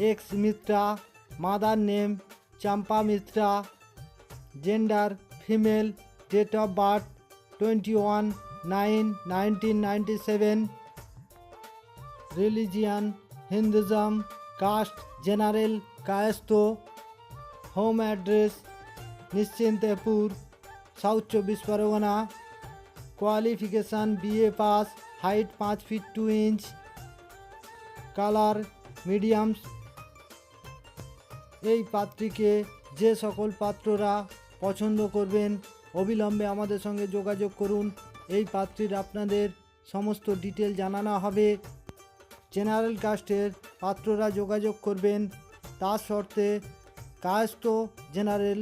X Mitra mother name Champa Mitra gender female date of birth twenty one nine nineteen ninety seven religion Hinduism caste general Kayastha home address Nishchintapur south चौबीस Pargana qualification BA pass height पाँच feet two inch colour medium এই পাত্রীকে যে সকল পাত্ররা পছন্দ করবেন, অবিলম্বে আমাদের সঙ্গে যোগাযোগ করুন। এই পাত্রীর আপনাদের সমস্ত ডিটেল জানানো হবে। জেনারেল কাস্টের পাত্ররা যোগাযোগ করবেন। তার শর্তে কাস্ট জেনারেল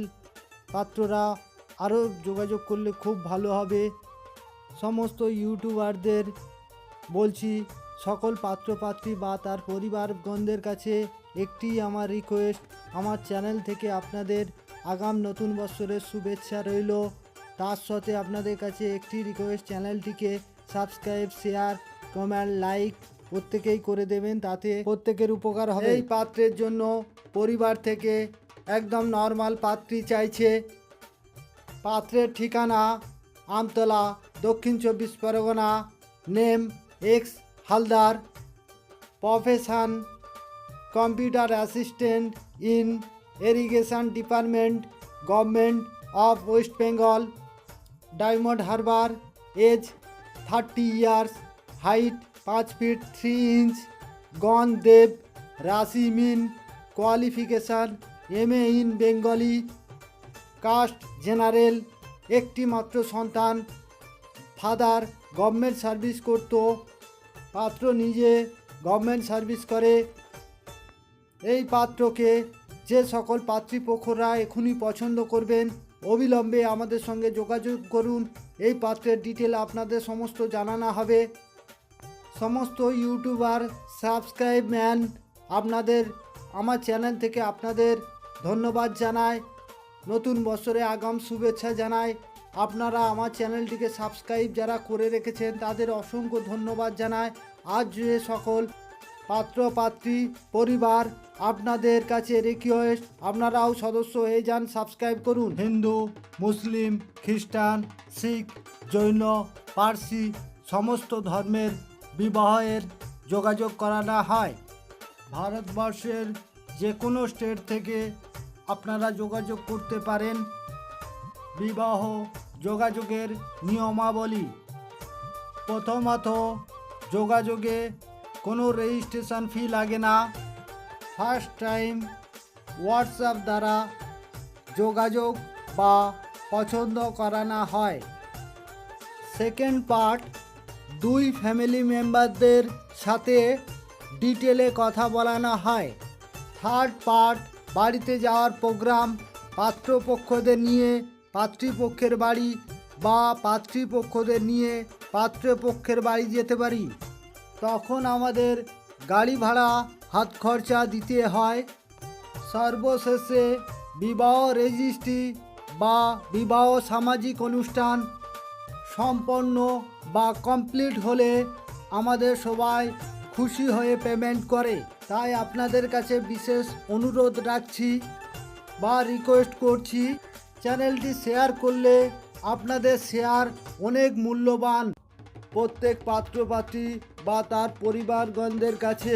পাত্ররা আরও যোগাযোগ করলে খুব ভালো হবে। সমস্ত ইউটিউবারদের বলছি, সকল পাত্রপাত্রী বা তার পরিবারগণদের কাছে একটি আমার রিকোয়েস্ট আমার চ্যানেল থেকে আপনাদের আগাম নতুন বছরের শুভেচ্ছা রইল। তার সাথে আপনাদের কাছে একটি রিকোয়েস্ট চ্যানেলটিকে সাবস্ক্রাইব শেয়ার কমেন্ট লাইক প্রত্যেকেই করে দেবেন, তাতে প্রত্যেকের উপকার হবে। এই পাত্রের জন্য পরিবার থেকে একদম নর্মাল পাত্রী চাইছে। পাত্রের ঠিকানা আমতলা, দক্ষিণ চব্বিশ Pargana name X Haldar profession computer assistant in irrigation department, government of west Bengal, Diamond Harbour, age thirty years, height পাঁচ ফিট থ্রি ইঞ্চ গন দেব, রাশি মিন, qualification, M A in Bengali, caste general, একটি মাত্র সন্তান, ফাদার, গভর্নমেন্ট সার্ভিস করত, পাত্র নিজে, গভর্নমেন্ট সার্ভিস করে এই পাত্রকে যে সকল পাত্রীপক্ষরা এখনই পছন্দ করবেন, অবিলম্বে আমাদের সঙ্গে যোগাযোগ করুন। এই পাত্রের ডিটেল আপনাদের সমস্ত জানানো হবে। সমস্ত ইউটিউবার সাবস্ক্রাইব ম্যান আপনাদের, আমার চ্যানেল থেকে আপনাদের ধন্যবাদ জানায়। নতুন বছরে আগাম শুভেচ্ছা জানাই আপনারা আমার চ্যানেলটিকে সাবস্ক্রাইব যারা করে রেখেছেন, তাদের অসংখ্য ধন্যবাদ জানায়। আজ যে সকল পাত্র পাত্রী পরিবার আপনাদের কাছে রিকোয়েস্ট আপনারাও সদস্য হয়ে যান সাবস্ক্রাইব করুন। হিন্দু, মুসলিম, খ্রিস্টান, শিখ, জৈন, পার্সি, সমস্ত ধর্মের বিবাহের যোগাযোগ করানো হয়। ভারতবর্ষের যে কোনো স্টেট থেকে আপনারা যোগাযোগ করতে পারেন। বিবাহ যোগাযোগের নিয়মাবলী। প্রথমত, যোগাযোগে কোনো রেজিস্ট্রেশন ফি লাগে না। ফার্স্ট টাইম হোয়াটসঅ্যাপ দ্বারা যোগাযোগ বা পছন্দ করানো হয়। সেকেন্ড পার্ট, দুই ফ্যামিলি মেম্বারদের সাথে ডিটেলে কথা বলানো হয়। থার্ড পার্ট, বাড়িতে যাওয়ার প্রোগ্রাম পাত্রপক্ষদের নিয়ে, পাত্রীপক্ষের বাড়ি বা পাত্রীপক্ষদের নিয়ে পাত্রপক্ষের বাড়ি যেতে পারি। তখন আমাদের গাড়ি ভাড়া হাত খরচা দিতে হয়। সর্বশেষে বিবাহ রেজিস্ট্রি বা বিবাহ সামাজিক অনুষ্ঠান সম্পন্ন বা কমপ্লিট হলে আমাদের সবাই খুশি হয়ে পেমেন্ট করে। তাই আপনাদের কাছে বিশেষ অনুরোধ রাখছি বা রিকোয়েস্ট করছি, চ্যানেলটি শেয়ার করলে আপনাদের শেয়ার অনেক মূল্যবান। প্রত্যেক পাত্রপাত্রী বা তার পরিবারগণদের কাছে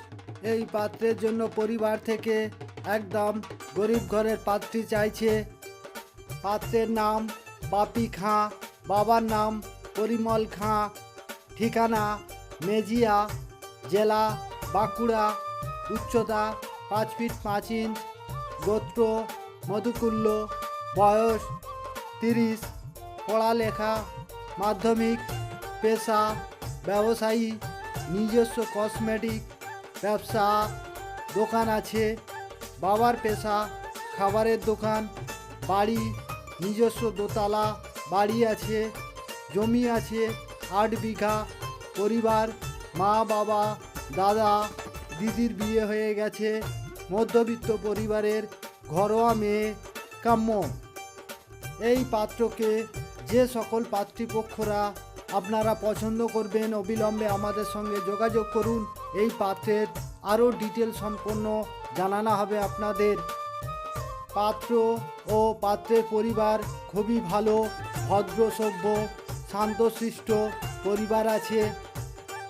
এই পাত্রের জন্য পরিবার থেকে একদম গরিব ঘরের পাত্রী চাইছে। পাত্রের নাম বাপি খাঁ, বাবার নাম পরিমল খাঁ, ঠিকানা মেজিয়া, জেলা বাঁকুড়া, উচ্চতা পাঁচ ফিট পাঁচ ইঞ্চ, গোত্র মধুকুল্য বয়স তিরিশ, পড়ালেখা, মাধ্যমিক, পেশা, ব্যবসায়ী, নিজস্ব কসমেটিক ব্যবসা, দোকান আছে, বাবার পেশা, খাবারের দোকান, বাড়ি, নিজস্ব দোতলা, বাড়ি আছে, জমি আছে, আট বিঘা, পরিবার, মা, বাবা, দাদা, দিদির বিয়ে হয়ে গেছে, মধ্যবিত্ত পরিবারের ঘরোয়া মেয়ে, কাম্য। এই পাত্রকে যে সকল পাত্রীপক্ষরা আপনারা পছন্দ করবেন, অবিলম্বে আমাদের সঙ্গে যোগাযোগ করুন। এই পাত্রের আরও ডিটেল সম্পন্ন জানানো হবে আপনাদের। পাত্র ও পাত্রের পরিবার খুবই ভালো, ভদ্র, সভ্য, শান্তশিষ্ট পরিবার আছে।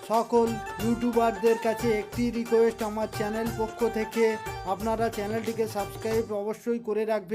সকল ইউটিউবারদের কাছে একটি রিকোয়েস্ট আমার চ্যানেল পক্ষ থেকে। আপনারা চ্যানেলটিকে সাবস্ক্রাইব অবশ্যই করে রাখবেন।